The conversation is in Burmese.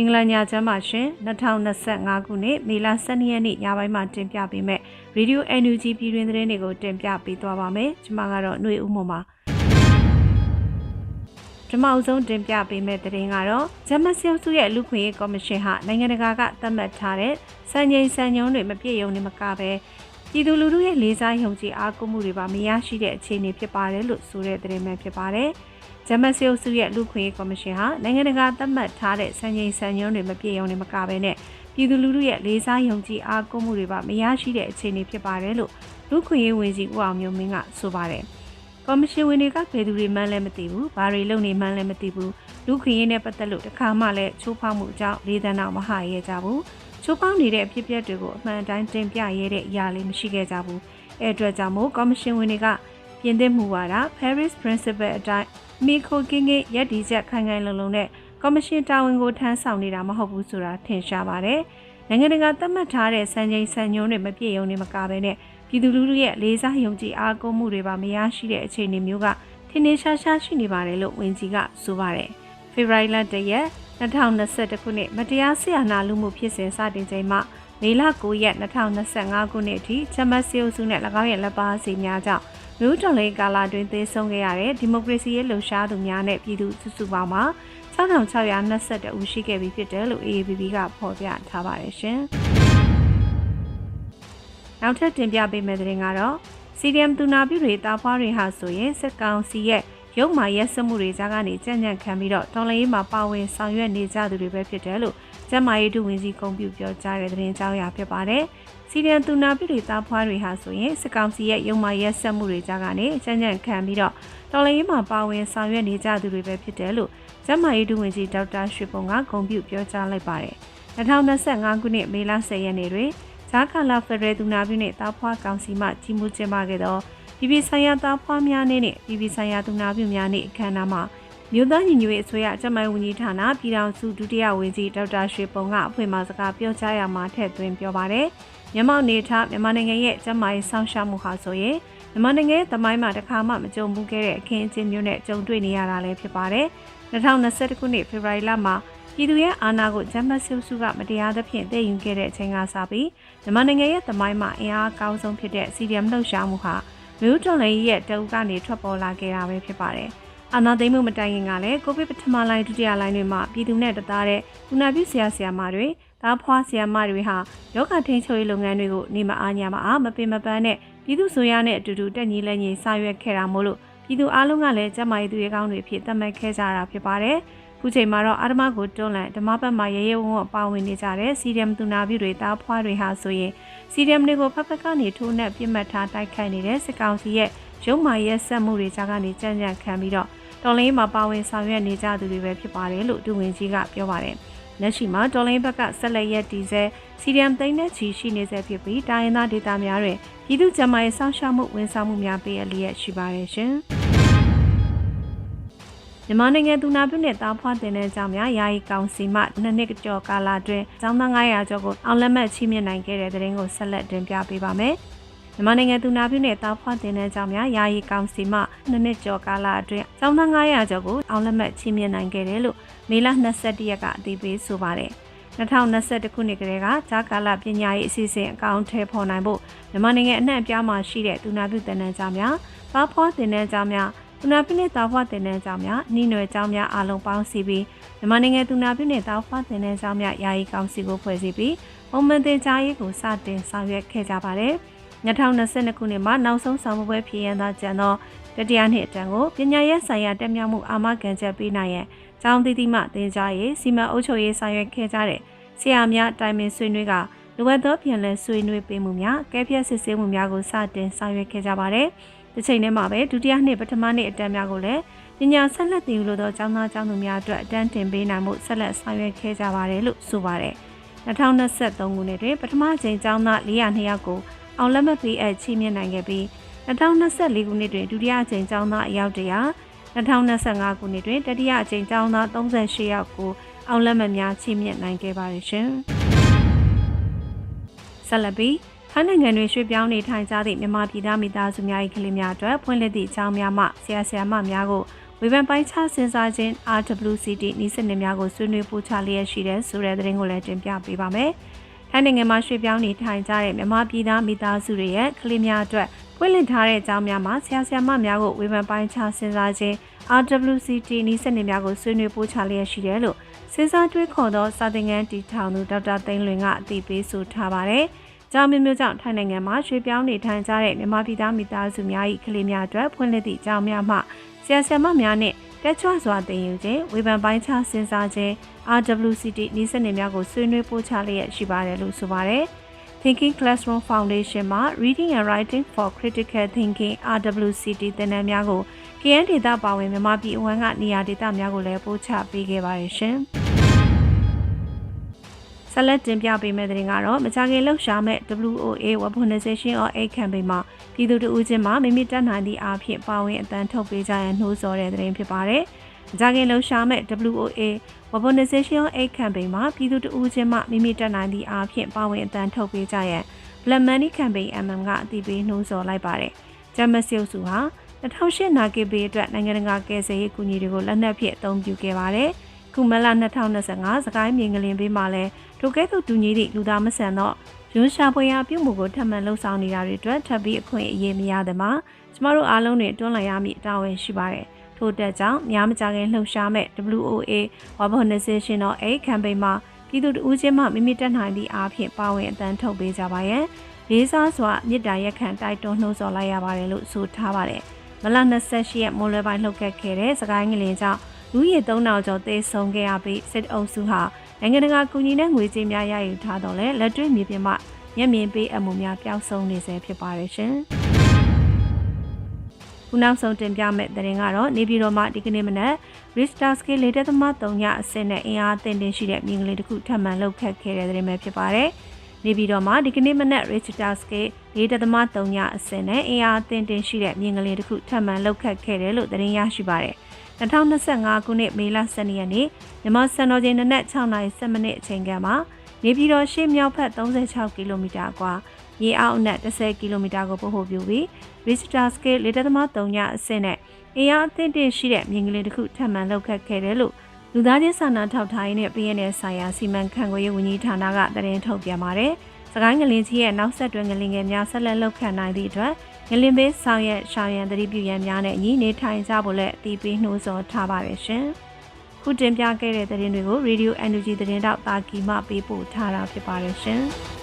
မင်္ဂလာညချမ်းပါရှင်2025ခုနှစ်မေလ12ရက်နေ့ညပိုင်းမှာတင်ပြပေးမယ့် Radio NUG ပြည်တွင်သတင်းတွေကိုတင်ပြပေးသွားပါမယ်ကျွန်မကတော့ຫນွေဦးမွန်ပါပထမအဆုံးတင်ပြပေးမယ့်သတင်းကတော့ဂျမဆီယုစုရဲ့လူခွင့်ရေးကော်မရှင်ဟာနိုင်ငံတကာကသတ်မှတ်ထားတဲ့စံချိန်စံညွှန်းတွေမပြည့်စုံနေမကပဲပြည်သူလူထုရဲ့လေးစားယုံကြည်အားကိုးမှုတွေပါမရရှိတဲ့အခြေအနေဖြစ်ပါတယ်လို့ဆိုတဲ့သတင်းပဲဖြစ်ပါတယ်။ ဂျမဆီယုစုရဲ့လူခွင့်ရေးကော်မရှင်ဟာနိုင်ငံတကာသတ်မှတ်ထားတဲ့စံချိန်စံညွှန်းတွေမပြည့်စုံနေမကဘဲနဲ့ပြည်သူလူထုရဲ့လေးစားယုံကြည်အားကိုးမှုတွေပါမရရှိတဲ့အခြေအနေဖြစ်ပါတယ်လို့လူခွင့်ရေးဝန်ကြီးဦးအောင်မျိုးမင်းကဆိုပါတယ်။ကော်မရှင်ဝင်တွေကဘယ်သူတွေမှန်းလည်းမသိဘူး။ဘာတွေလုပ်နေမှန်းလည်းမသိဘူး။လူခွင့်ရေးနဲ့ပတ်သက်လို့တခါမှလည်းချိုးဖောက်မှုအကြောင်းလေးသန်းတော့မဟာရဲကြဘူး။ချိုးဖောက်နေတဲ့အဖြစ်အပျက်တွေကိုအမှန်တိုင်းတင်ပြရဲတဲ့အရာလေးမရှိခဲ့ကြဘူး။အဲအတွက်ကြောင့်မို့ကော်မရှင်ဝင်တွေက ပြင်သစ်မှုဝါဒ Paris Principle အတိုင်းမိခိုကင်းကင်းရက်ဒီချက်ခိုင်ခိုင်လုံလုံနဲ့ကော်မရှင်တာဝန်ကိုထမ်းဆောင်နေတာမဟုတ်ဘူးဆိုတာထင်ရှားပါတယ်။နိုင်ငံတကာသတ်မှတ်ထားတဲ့စံချိန်စံညွှန်းတွေမပြည့်စုံနေမကဘဲနဲ့ပြည်သူလူထုရဲ့လေးစားယုံကြည်အားကိုးမှုတွေပါမရရှိတဲ့အခြေအနေမျိုးကထင်ထင်ရှားရှားရှိနေပါတယ်လို့ဝန်ကြီးကဆိုပါတယ်။ဖေဖော်ဝါရီလတရက်2021ခုနှစ်မတရားဆရာနာလူမှုဖြစ်စဉ်စတင်ချိန်မှမေလ9ရက်2025ခုနှစ်အထိချက်မတ်စီအုပ်စုနဲ့၎င်းရဲ့လက်ပါစီများကြောင့် လူတော်လေးကာလာတွင်သေဆုံးခဲ့ရတဲ့ဒီမိုကရေစီရဲ့လှုပ်ရှားသူများနဲ့ပြည်သူစုစုပေါင်းမှာ6622ဦးရှိခဲ့ပြီဖြစ်တယ်လို့ AABB ကဖော်ပြထားပါတယ်ရှင်။နောက်ထပ်တင်ပြပေးမယ့်သတင်းကတော့ CDM တူနာပြုတွေတာဖွားတွေဟာဆိုရင်စစ်ကောင်စီရဲ့ရုပ်မာရက်စမှုတွေကြားကနေကြံ့ကြံ့ခံပြီးတော့တော်လိုင်းရေးမှာပါဝင်ဆောင်ရွက်နေကြသူတွေပဲဖြစ်တယ်လို့ကျမရေးဒုဝန်ကြီးကုံပြပြောကြားတဲ့သတင်းကြောင်းအရာဖြစ်ပါတယ်။ စီရီယန်တူနာပြည်တွေသားဖွားတွေဟာဆိုရင်စစ်ကောင်စီရဲ့ရုံမာရက်ဆက်မှုတွေကြားကနေကြံ့ကြံ့ခံပြီးတော့တော်လိုင်းရေးမှာပါဝင်ဆောင်ရွက်နေကြသူတွေပဲဖြစ်တယ်လို့ကျမရေးဒုဝန်ကြီးဒေါက်တာရွှေပုံကဂုံပြပြောကြားလိုက်ပါတယ်။2025ခုနှစ်မေလ10ရက်နေ့တွင်ဂျာကာလာဖက်ဒရယ်တူနာပြည်နဲ့တာဖွားကောင်စီမှကြီးမှုကျင်းပခဲ့သောပြည်ပြည်ဆိုင်ရာသားဖွားများနေ့နဲ့ပြည်ပြည်ဆိုင်ရာတူနာပြည်များနေ့အခမ်းအနားမှာမြို့သားညီညွတ်ရေးအစိုးရအကြမ်းမိုင်းဝန်ကြီးဌာနပြည်ထောင်စုဒုတိယဝန်ကြီးဒေါက်တာရွှေပုံကအဖွင့်မှာစကားပြောကြားရမှာထည့်သွင်းပြောပါတယ်။ မြန်မာနေထားမြန်မာနိုင်ငံရဲ့အကြမ်းမိုင်းဆောင်းရှားမှုဟာဆိုရင်မြန်မာနိုင်ငံရဲ့သမိုင်းမှာတစ်ခါမှမကြုံဘူးခဲ့တဲ့အခင်းအကျင်းမျိုးနဲ့ကြုံတွေ့နေရတာလည်းဖြစ်ပါတယ်။2021ခုနှစ်ဖေဖော်ဝါရီလမှာပြည်သူရဲ့အာဏာကိုဂျမတ်ဆုစုကမတရားသဖြင့်တည်ယူခဲ့တဲ့အချိန်ကစပြီးမြန်မာနိုင်ငံရဲ့သမိုင်းမှာအင်အားအကောင်းဆုံးဖြစ်တဲ့ CDM လှုပ်ရှားမှုဟာမြို့တော်လည်းရဲ့တအုပ်ကနေထွက်ပေါ်လာခဲ့တာပဲဖြစ်ပါတယ်။အာနာသိမ့်မှုမတိုင်ခင်ကလည်းကိုဗစ်ပထမလိုင်းဒုတိယလိုင်းတွေမှာပြည်သူနဲ့တသားတဲ့ကုနာပြုဆရာဆရာမတွေ သားဖွားဆရာမတွေဟာယောဂထိန်ချုပ်ရေးလုပ်ငန်းတွေကိုနေမအားညာမအားမပင်မပန်းနဲ့ပြည်သူဆိုရနဲ့အတူတူတက်ညီလက်ညီစာရွက်ခဲ့တာမို့လို့ပြည်သူအလုံးကလည်းကျမကြီးသူရဲကောင်းတွေဖြစ်သတ်မှတ်ခဲ့ကြတာဖြစ်ပါတယ်။ခုချိန်မှာတော့အာဓမကိုတွန်းလှန်ဓမ္မဘက်မှာရဲရဲဝံ့ဝံ့ပါဝင်နေကြတဲ့စီဒီယမ်သူနာပြုတွေတားဖွားတွေဟာဆိုရင်စီဒီယမ်တွေကိုဖက်ဖက်ကနေထိုးနှက်ပြစ်မှတ်ထားတိုက်ခိုက်နေတဲ့စစ်ကောင်စီရဲ့ရုံမာရဲဆက်မှုတွေကြားကနေကြံ့ကြံ့ခံပြီးတော့တော်လိုင်းမှာပါဝင်ဆောင်ရွက်နေကြသူတွေပဲဖြစ်ပါတယ်လို့ဒူဝင်ကြီးကပြောပါတယ်။ လက်ရှိမှာတော်လိုင်းဘက်ကဆက်လက်ရက်တီဆဲစီရီယမ်သိန်းနဲ့ချီရှိနေဆဲဖြစ်ပြီးတိုင်းရင်းသားဒေသများတွင်ပြည်သူ့ကျန်းမာရေးစောင့်ရှောက်မှုဝန်ဆောင်မှုများပေးအပ်လျက်ရှိပါတယ်ရှင်။မြန်မာနိုင်ငံသူနာပြုနဲ့တားဖွားတင်တဲ့ကြောင့်များယာယီကောင်စီမှနှစ်နှစ်ကြော်ကာလအတွင်းကျောင်းသား900ကျော်ကိုအောင်လက်မှတ်ချီးမြှင့်နိုင်ခဲ့တဲ့တဲ့ရင်ကိုဆက်လက်တင်ပြပေးပါမယ်။ မြန်မာနိုင်ငံသူနာပြုနဲ့တာဖွားတင်တဲ့ကြောင့်များယာယီကောင်စီမှနှစ်နှစ်ကျော်ကာလအတွင်းကျောင်းသား900ကျော်ကိုအောင်လက်မှတ်ချီးမြှင့်နိုင်ခဲ့တယ်လို့မေလ22ရက်ကအတည်ပြုဆိုပါတယ်2021ခုနှစ်ကလေးကဂျာကာလပညာရေးအစီအစဉ်အကောင့်ထဲပေါ်နိုင်ဖို့မြန်မာနိုင်ငံအနှံ့အပြားမှာရှိတဲ့သူနာပြုတင်နန်းကျောင်းများ၊ပါဖွားတင်နန်းကျောင်းများ၊သူနာပြုနဲ့တာဖွားတင်နန်းကျောင်းများ၊နှီးနွယ်ကျောင်းများအားလုံးပေါင်းစည်းပြီးမြန်မာနိုင်ငံသူနာပြုနဲ့တာဖွားတင်နန်းကျောင်းများယာယီကောင်စီကိုဖွဲ့စည်းပြီးပုံမှန်တင်ကြားရေးကိုစတင်ဆောင်ရွက်ခဲ့ကြပါတယ်။ 2022ခုနှစ်မှာနောက်ဆုံးဆောင်ပွဲဖြစ်ရန်သာကျန်သောတတိယနှစ်အတန်းကိုပညာရေးဆိုင်ရာတက်မြောက်မှုအာမခံချက်ပေးနိုင်ရန်ကျောင်းသီးသီးမှတင်ကြားရေးစီမံအုပ်ချုပ်ရေးဆောင်ရွက်ခဲ့ကြတဲ့ဆရာများတိုင်ပင်ဆွေးနွေးကလိုအပ်သောပြန်လည်ဆွေးနွေးပေးမှုများကဲပြည့်စစ်ဆေးမှုများကိုစတင်ဆောင်ရွက်ခဲ့ကြပါတယ်။ဒီချိန်ထဲမှာပဲဒုတိယနှစ်ပထမနှစ်အတန်းများကိုလည်းပညာဆက်လက်သင်ယူလိုသောကျောင်းသားကျောင်းသူများအတွက်အတန်းတင်ပေးနိုင်မှုဆက်လက်ဆောင်ရွက်ခဲ့ကြပါတယ်လို့ဆိုပါတယ်။2023ခုနှစ်တွင်ပထမချိန်ကျောင်းသား400ယောက်ကို အောင်လက်မှတ်ပေးအပ်ချီးမြှင့်နိုင်ခဲ့ပြီး2024ခုနှစ်တွင်ဒုတိယအကြိမ်ကျောင်းသားအယောက်တရာ2025ခုနှစ်တွင်တတိယအကြိမ်ကျောင်းသား38ယောက်ကိုအောင်လက်မှတ်များချီးမြှင့်နိုင်ခဲ့ပါတယ်ရှင်။ဆက်လက်ပြီးထိုင်းနိုင်ငံတွင်ရွှေ့ပြောင်းနေထိုင်ကြသည့်မြန်မာပြည်သားမိသားစုများ၏ကလေးများအတွက်ဖွင့်လှစ်သည့်အကြောင်းများမှဆရာဆရာမများကိုဝေဖန်ပိုင်းခြားစဉ်းစားခြင်း RWCT ဤစနစ်များကိုဆွေးနွေးပို့ချလျက်ရှိတဲ့ဆိုတဲ့သတင်းကိုလည်းတင်ပြပေးပါမယ်။ ထိုင်းနိုင်ငံမှာရွှေ့ပြောင်းနေထိုင်ကြတဲ့မြန်မာပြည်သားမိသားစုတွေရဲ့ကလေးများအတွက်ပွင့်လင့်ထားတဲ့အကြောင်းများမှာဆရာဆရာမများကိုဝေဖန်ပိုင်းခြားစဉ်းစားခြင်း RWCT ဤစနစ်များကိုဆွေးနွေးပို့ချလျက်ရှိတယ်လို့စဉ်းစားတွေးခေါ်သောစာသင်ခန်းတီထောင်သူဒေါက်တာသိန်းလွင်ကအသိပေးဆိုထားပါတယ်။ကြောင်မျိုးမျိုးကြောင့်ထိုင်းနိုင်ငံမှာရွှေ့ပြောင်းနေထိုင်ကြတဲ့မြန်မာပြည်သားမိသားစုများ၏ကလေးများအတွက်ဖွင့်လှစ်သည့်အကြောင်းများမှဆရာဆရာမများနှင့် တက်ချွစွာသင်ယူခြင်းဝေဖန်ပိုင်းခြားစဉ်းစားခြင်း RWCT နည်းစနစ်များကိုဆွေးနွေးပို့ချလျက်ရှိပါတယ်လို့ဆိုပါတယ်။ Thinking Classroom Foundation မှာ Reading and Writing for Critical Thinking RWCT သင်တန်းများကို KN ဒေသပါဝင်မြန်မာပြည်အဝန်းကနေရာဒေသများကိုလည်းပို့ချပေးခဲ့ပါတယ်ရှင်။ ဆက်လက်တင်ပြပေးမယ့်တဲ့ရင်ကတော့မကြခင်လှုပ်ရှားမဲ့ WOA Weaponization of Aid Campaign မှာပြည်သူတဦးချင်းမှမိမိတက်နိုင်သည့်အားဖြင့်ပါဝင်အတန်းထုတ်ပေးကြရန်နှိုးဆော်တဲ့တဲ့ရင်ဖြစ်ပါတယ်။မကြခင်လှုပ်ရှားမဲ့ WOA Weaponization of Aid Campaign မှာပြည်သူတဦးချင်းမှမိမိတက်နိုင်သည့်အားဖြင့်ပါဝင်အတန်းထုတ်ပေးကြရန် Black Money Campaign MM ကအတည်ပြုနှိုးဆော်လိုက်ပါတယ်။ဂျမတ်ဆီယုစုဟာ2008နာဂစ်ဘေးအတွက်နိုင်ငံတကာကယ်ဆယ်ရေးကူညီတွေကိုလက်နက်ဖြင့်အသုံးပြုခဲ့ပါတယ်။ခုမလ2025စကိုင်းမြေငလင်ဘေးမှာလည်း ထိုကဲ့သို့တူညီသည့်လူသားမဆန်သောရွန်းရှာဖွေရာပြုမှုကိုထပ်မံလှုပ်ဆောင်နေတာတွေအတွက်ထပ်ပြီးအခွင့်အရေးမရသည်မှာကျမတို့အားလုံးတွေတွန်းလှန်ရမည့်တာဝန်ရှိပါတယ်။ထို့တက်ကြောင့်များမကြခင်လှုပ်ရှားမဲ့ WOA Weaponization of Aid Campaign မှာပြည်သူတဦးချင်းမှမိမိတက်နိုင်သည့်အားဖြင့်ပါဝင်အတန်းထုတ်ပေးကြပါရန်လေးစားစွာမြစ်တာရက်ခံတိုက်တွန်းနှိုးဆော်လိုက်ရပါတယ်လို့ဆိုထားပါတယ်။မလ28ရက်မိုးလွယ်ပိုင်းလှုပ်ခတ်ခဲ့တဲ့စကိုင်းငလင်ကြောင့်လူရည်3000ကျော်သေဆုံးခဲ့ရပြီးစစ်အုပ်စုဟာ နိုင်ငံတကာကူညီတဲ့ငွေကြေးများရယူထားတော့လဲလက်တွေ့မြေပြင်မှာမျက်မြင်ပေးအမှုများပျောက်ဆုံးနေစေဖြစ်ပါတယ်ရှင်။ခုနောက်ဆုံးတင်ပြမယ့်သတင်းကတော့နေပြည်တော်မှာဒီကနေ့မနက် Richter Scale လေတက်သမား3ညအဆင့်နဲ့အင်အားတင်တင်ရှိတဲ့မြင်းကလေးတစ်ခုထပ်မံလှုပ်ခတ်ခဲ့တဲ့သတင်းပဲဖြစ်ပါတယ်။နေပြည်တော်မှာဒီကနေ့မနက် Richter Scale လေတက်သမား3ညအဆင့်နဲ့အင်အားတင်တင်ရှိတဲ့မြင်းကလေးတစ်ခုထပ်မံလှုပ်ခတ်ခဲ့တယ်လို့သတင်းရရှိပါတယ်။ 2025ခုနှစ်မေလ12ရက်နေ့မြန်မာစံတော်ချိန်နနက်6နာရီ10မိနစ်အချိန်ကမှာနေပြည်တော်ရှေ့မြောက်ဘက်36ကီလိုမီတာကွာရေအောက်အနက်10ကီလိုမီတာကိုပို့ဖို့ပြုပြီး Richter Scale လေတက်သမား3ညအဆင့်နဲ့အင်အားအသင့်တင်ရှိတဲ့မြင်ကလေးတစ်ခုထပ်မံလောက်ခတ်ခဲ့တယ်လို့လူသားချင်းစာနာထောက်ထားရေးနဲ့ PNL ဆိုင်ရာစီမံခန့်ခွဲရေးဝန်ကြီးဌာနကသတင်းထုတ်ပြန်ပါတယ်။စကိုင်းငလင်ကြီးရဲ့နောက်ဆက်တွဲငလင်ငယ်များဆက်လက်လောက်ခတ်နိုင်သည့်အတွက် ငလင်ဘေးဆောင်ရွက်ရှောင်ရန်သတိပြုရန်များနဲ့ညီနေထိုင်ကြဖို့လည်းအတီးပေးနှိုးဆော်ထားပါတယ်ရှင်။ခုတင်ပြခဲ့တဲ့သတင်းတွေကို Radio Energy သတင်းတောက်တာကီမှပေးပို့ထားတာဖြစ်ပါတယ်ရှင်။